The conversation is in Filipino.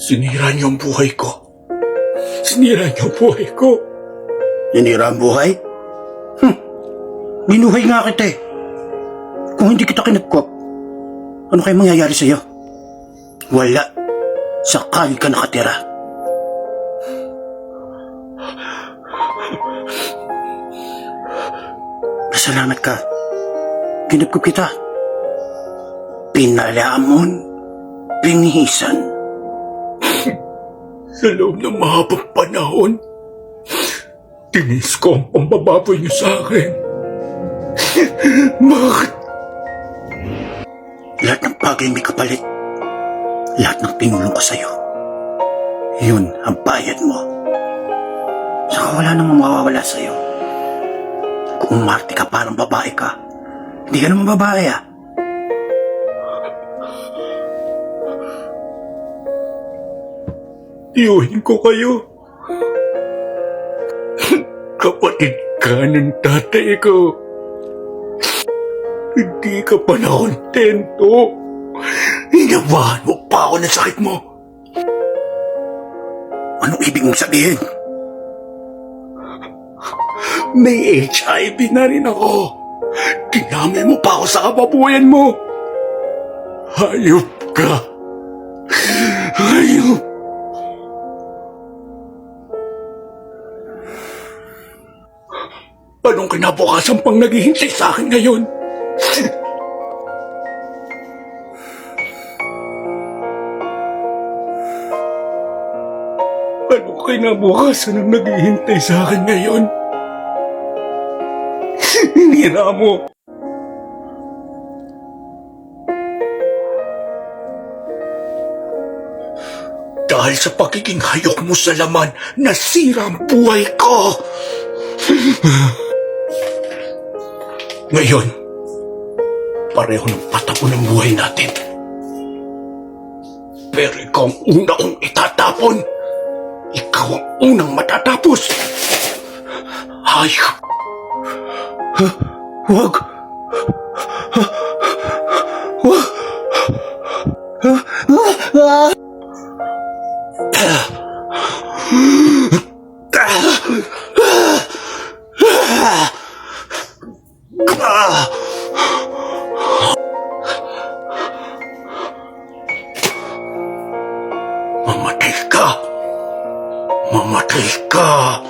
Sinira niyo ang buhay ko. Sinira niyo ang buhay ko. Nanira ang buhay? Hmm. Binuhay nga kita eh. Kung hindi kita kinagkop, ano kayo mangyayari sa'yo? Wala. Sa kali ka nakatira. Pasalamat ka. Kinagkop kita. Pinalamon. Pinihisan. Sa loob ng mahabang panahon, tinis ko ang pambababoy niyo sa akin. Bakit? Lahat ng bagay may kapalit. Lahat ng tinulong ko sa'yo. Yun ang bayad mo. Saka wala namang mawawala sa'yo. Kung umarte ka parang babae ka, hindi ka naman babae ah. Tiyuhin ko kayo. Kapatid ka ng tatay ko. Hindi ka pa nakontento. Hinabahan mo pa ako ng sakit mo. Anong ibig mong sabihin? May HIV na rin ako. Dinami mo pa ako sa kababuyan mo. Hayop ka. Hayop. Anong kinabukasan pang naghihintay sa akin ngayon? Anong kinabukasan ang naghihintay sa akin ngayon? Hinira mo. Dahil sa pagiging hayok mo sa laman, nasira ang buhay ko. Ngayon, pareho ng patapon ang buhay natin. Pero ikaw ang una kong itatapon. Ikaw ang unang matatapos. Hayop. Huwag! Huwag! Ah! Mamatay ka! Mamatay ka!